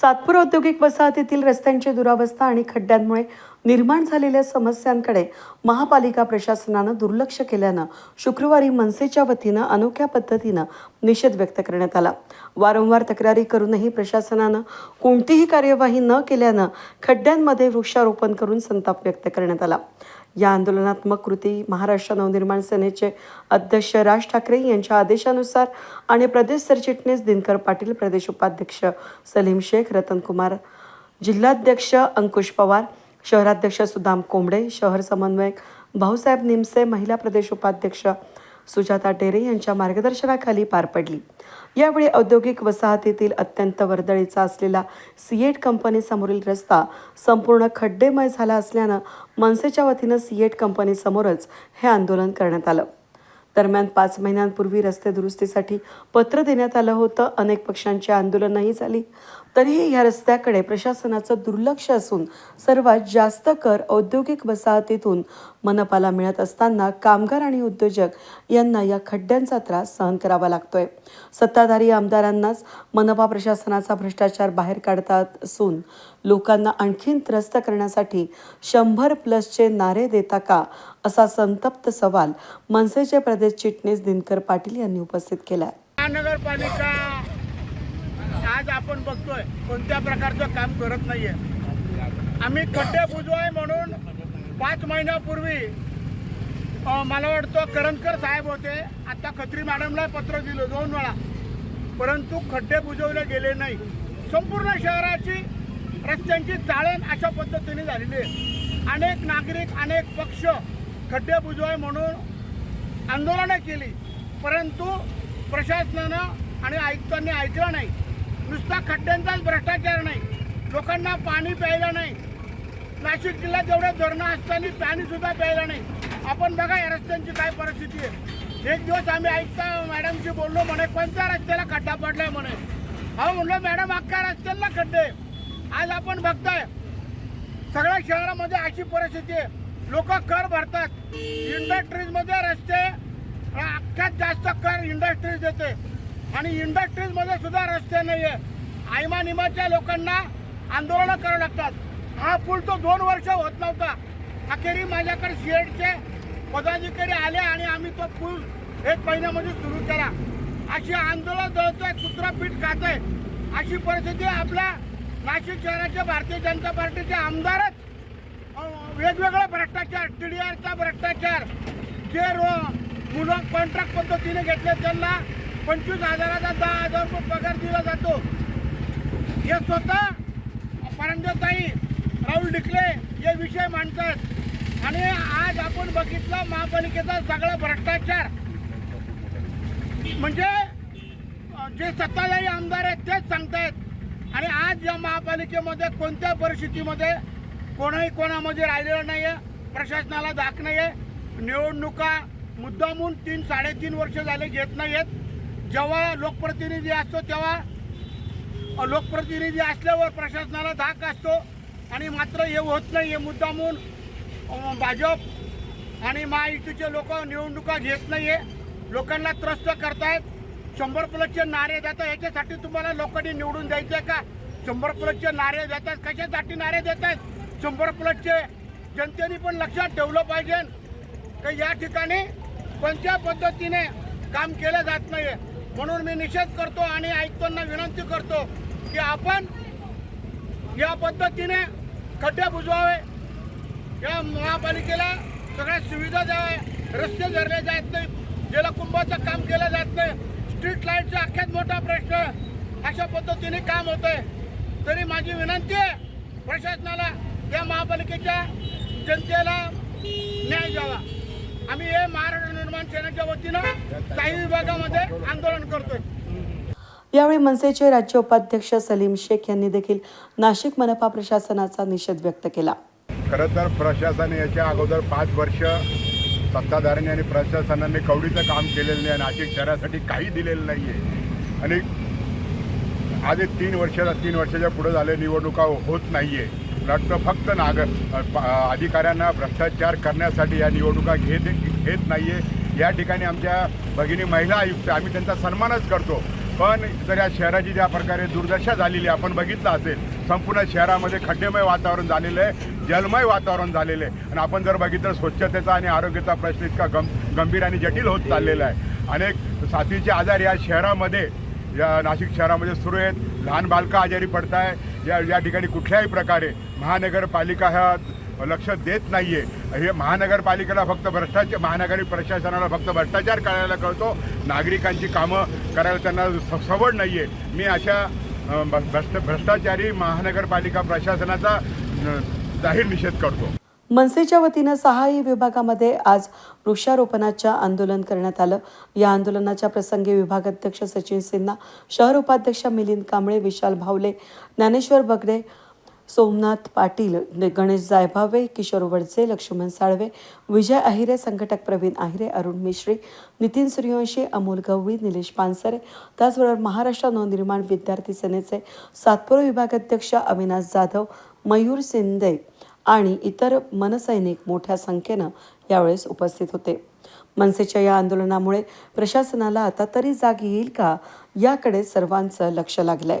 सातपूर औद्योगिक वसाहतीतील रस्त्यांची दुरावस्था आणि खड्ड्यांमुळे निर्माण झालेल्या समस्यांकडे महापालिका प्रशासनानं दुर्लक्ष केल्यानं शुक्रवारी मनसेच्या वतीनं अनोख्या पद्धतीनं निषेध व्यक्त करण्यात आला. वारंवार तक्रारी करूनही प्रशासनानं कोणतीही कार्यवाही न केल्यानं खड्ड्यांमध्ये वृक्षारोपण करून संताप व्यक्त करण्यात आला. या आंदोलनात्मक कृती महाराष्ट्र नवनिर्माण सेनेचे अध्यक्ष राज ठाकरे यांच्या आदेशानुसार आणि प्रदेश सरचिटणीस दिनकर पाटील प्रदेश उपाध्यक्ष सलीम शेख रतनकुमार जिल्हाध्यक्ष अंकुश पवार शहराध्यक्ष सुदाम कोंबडे शहर समन्वयक भाऊसाहेब निमसे महिला प्रदेश उपाध्यक्ष सुजाता टेरे यांच्या मार्गदर्शनाखाली पार पडली. यावेळी औद्योगिक वसाहतीतील अत्यंत वर्दळीचा असलेला सीएट कंपनीसमोरील रस्ता संपूर्ण खड्डेमय झाला असल्यानं मनसेच्या वतीनं सीएट कंपनीसमोरच हे आंदोलन करण्यात आलं. दरम्यान पाच महिन्यांपूर्वी रस्ते दुरुस्तीसाठी पत्र देण्यात आलं होतं. अनेक पक्षांची आंदोलनही झाली. तरीही या रस्त्याकडे प्रशासनाचं दुर्लक्ष असून सर्वात जास्त कर औद्योगिक वसाहतीतून मनपाला मिळत असताना कामगार आणि उद्योजक यांना या खड्ड्यांचा त्रास सहन करावा लागतोय. सत्ताधारी आमदारांनाच मनपा प्रशासनाचा भ्रष्टाचार बाहेर काढतात असून लोकांना आणखीन त्रस्त करण्यासाठी शंभर प्लसचे नारे देता का असा संतप्त सवाल मनसेचे प्रदेश चिटणीस दिनकर पाटील यांनी उपस्थित केला महानगरपालिका आज आपण बघतोय कोणत्या प्रकारचं काम करत नाहीये. आम्ही खड्डे बुजवाय म्हणून पाच महिन्यापूर्वी मला वाटतं करंजकर साहेब होते. आता खत्री मॅडमला पत्र दिलं दोन वेळा. परंतु खड्डे बुजवले गेले नाही. संपूर्ण शहराची रस्त्यांची चाळण अशा पद्धतीने झालेली आहे. अनेक नागरिक अनेक पक्ष खड्डे बुजवाय म्हणून आंदोलनं केली. परंतु प्रशासनानं आणि आयुक्तांनी ऐकलं नाही. नुसता खड्ड्यांचाच भ्रष्टाचार नाही. लोकांना पाणी प्यायला नाही. नाशिक जिल्ह्यात जेवढे धरणं असताना पाणीसुद्धा प्यायला नाही. आपण बघा या रस्त्यांची काय परिस्थिती आहे. एक दिवस आम्ही ऐकता मॅडमशी बोललो म्हणे कोणत्या रस्त्याला खड्डा पडलाय? म्हणे. अहो म्हणलं मॅडम अख्ख्या रस्त्याला खड्डे आज आपण बघताय सगळ्या शहरामध्ये अशी परिस्थिती आहे. लोक कर भरतात. इंडस्ट्रीजमध्ये रस्ते अख्ख्यात जास्त कर इंडस्ट्रीज देते. आणि इंडस्ट्रीजमध्ये सुद्धा रस्ते नाही आहे आयमानिमाच्या लोकांना आंदोलनं करावं लागतात. हा पूल तो दोन वर्ष होत नव्हता. अखेरी माझ्याकडे सीएडचे पदाधिकारी आले आणि आम्ही तो पूल एक महिन्यामध्ये सुरू केला. अशी आंदोलन जळतोय कुत्रा पीठ खात आहे अशी परिस्थिती आपल्या नाशिक शहराचे भारतीय जनता पार्टीचे आमदारच. अं, वेगवेगळा भ्रष्टाचार टीडीआरचा भ्रष्टाचार जे रो मुलं कॉन्ट्रॅक्ट पद्धतीने घेतले त्यांना पंचवीस हजाराचा दहा हजार रुपये पगार दिला जातो. हे स्वतः परंजताई राहुल डिकले हे विषय मांडतात. आणि आज आपण बघितलं महापालिकेचा सगळा भ्रष्टाचार. म्हणजे जे सत्ताधारी आमदार आहेत तेच सांगतायत. आणि आज या महापालिकेमध्ये कोणत्या परिस्थितीमध्ये कोणाही कोणामध्ये राहिलेलं नाही आहे प्रशासनाला दाख नाही आहे निवडणुका मुद्दामून तीन साडेतीन वर्ष झाले घेत नाही आहेत जेव्हा लोकप्रतिनिधी असतो तेव्हा लोकप्रतिनिधी असल्यावर प्रशासनाला धाक असतो आणि मात्र हे होत नाही हे मुद्दामून भाजप आणि महायुतीचे लोक निवडणुका घेत नाही आहे लोकांना त्रस्त करतायत. शंभर प्लसचे नारे देतात याच्यासाठी तुम्हाला लोकांनी निवडून द्यायचे का? शंभर प्लसचे नारे देतात कशासाठी नारे देतात? शंभर प्लसचे जनतेने पण लक्षात ठेवलं पाहिजे का या ठिकाणी कोणत्या पद्धतीने काम केलं जात नाही म्हणून मी निषेध करतो आणि ऐकताना विनंती करतो की आपण या पद्धतीने खड्डे बुजवावे. या महापालिकेला सगळ्या सुविधा द्याव्या. रस्ते धरले जात नाही जलकुंभाचं काम केलं जात नाही. स्ट्रीट लाईटचा अख्यात मोठा प्रश्न. अशा पद्धतीने काम होत आहे तरी माझी विनंती आहे प्रशासनाला या महापालिकेच्या जनतेला न्याय द्यावा. आम्ही हे महाराष्ट्र निर्माण सेनेच्या वतीनं काही विभागामध्ये आंदोलन करतोय. यावेळी मनसेचे राज्य उपाध्यक्ष सलीम शेख यांनी देखील नाशिक मनपा प्रशासनाचा निषेध व्यक्त केला. खरं तर प्रशासन याच्या अगोदर पाच वर्ष सत्ताधाऱ्यांनी आणि प्रशासनाने कवडीचं काम केलेलं नाही नाशिक शहरासाठी काही दिलेलं नाही आहे आणि आज एक तीन वर्षाचा तीन वर्षाच्या पुढे झाले निवडणुका होत नाही आहे रक्त फक्त नाग अधिकाऱ्यांना भ्रष्टाचार करण्यासाठी या निवडणुका घेत घेत नाही आहे या ठिकाणी आमच्या भगिनी महिला आयुक्त आम्ही त्यांचा सन्मानच करतो. पण जर या शहराची ज्या प्रकारे दुर्दशा झालेली आहे, आपण बघितलं असेल संपूर्ण शहरामध्ये खड्डेमय वातावरण झालेलं आहे जलमय वातावरण झालेलं आहे. आणि आपण जर बघितलं स्वच्छतेचा आणि आरोग्याचा प्रश्न इतका गं गंभीर आणि जटिल होत चाललेला आहे. अनेक साथीचे आजार या शहरामध्ये या नाशिक शहरामध्ये सुरू आहेत. लहान बालकं आजारी पडत आहे या या ठिकाणी कुठल्याही प्रकारे महानगरपालिका ह्या लक्ष देत नाही आहे हे महानगरपालिकेला फक्त भ्रष्टाचार महानगरी प्रशासनाला फक्त भ्रष्टाचार करायला कळतो. नागरिकांची कामं करायला त्यांना स- सवड नाही आहे मी अशा भ- भ्रष्ट भ्रष्टाचारी महानगरपालिका प्रशासनाचा जाहीर निषेध करतो. मनसेच्या वतीनं सहाही विभागामध्ये आज वृक्षारोपणाच्या आंदोलन करण्यात आलं. या आंदोलनाच्या प्रसंगी विभागाध्यक्ष सचिन सिन्हा शहर उपाध्यक्ष मिलिंद कांबळे विशाल भावले ज्ञानेश्वर बगडे सोमनाथ पाटील गणेश जायभावे किशोर वडसे लक्ष्मण साळवे विजय अहिरे संघटक प्रवीण आहिरे अरुण मिश्री नितीन सूर्यवंशी अमोल गवळी निलेश पानसरे त्याचबरोबर महाराष्ट्र नवनिर्माण विद्यार्थी सेनेचे सातपुर विभागाध्यक्ष अविनाश जाधव मयूर शिंदे आणि इतर मनसैनिक मोठ्या संख्येनं यावेळेस उपस्थित होते. मनसेच्या या आंदोलनामुळे प्रशासनाला आता तरी जाग येईल का? याकडे सर्वांचं लक्ष लागलंय.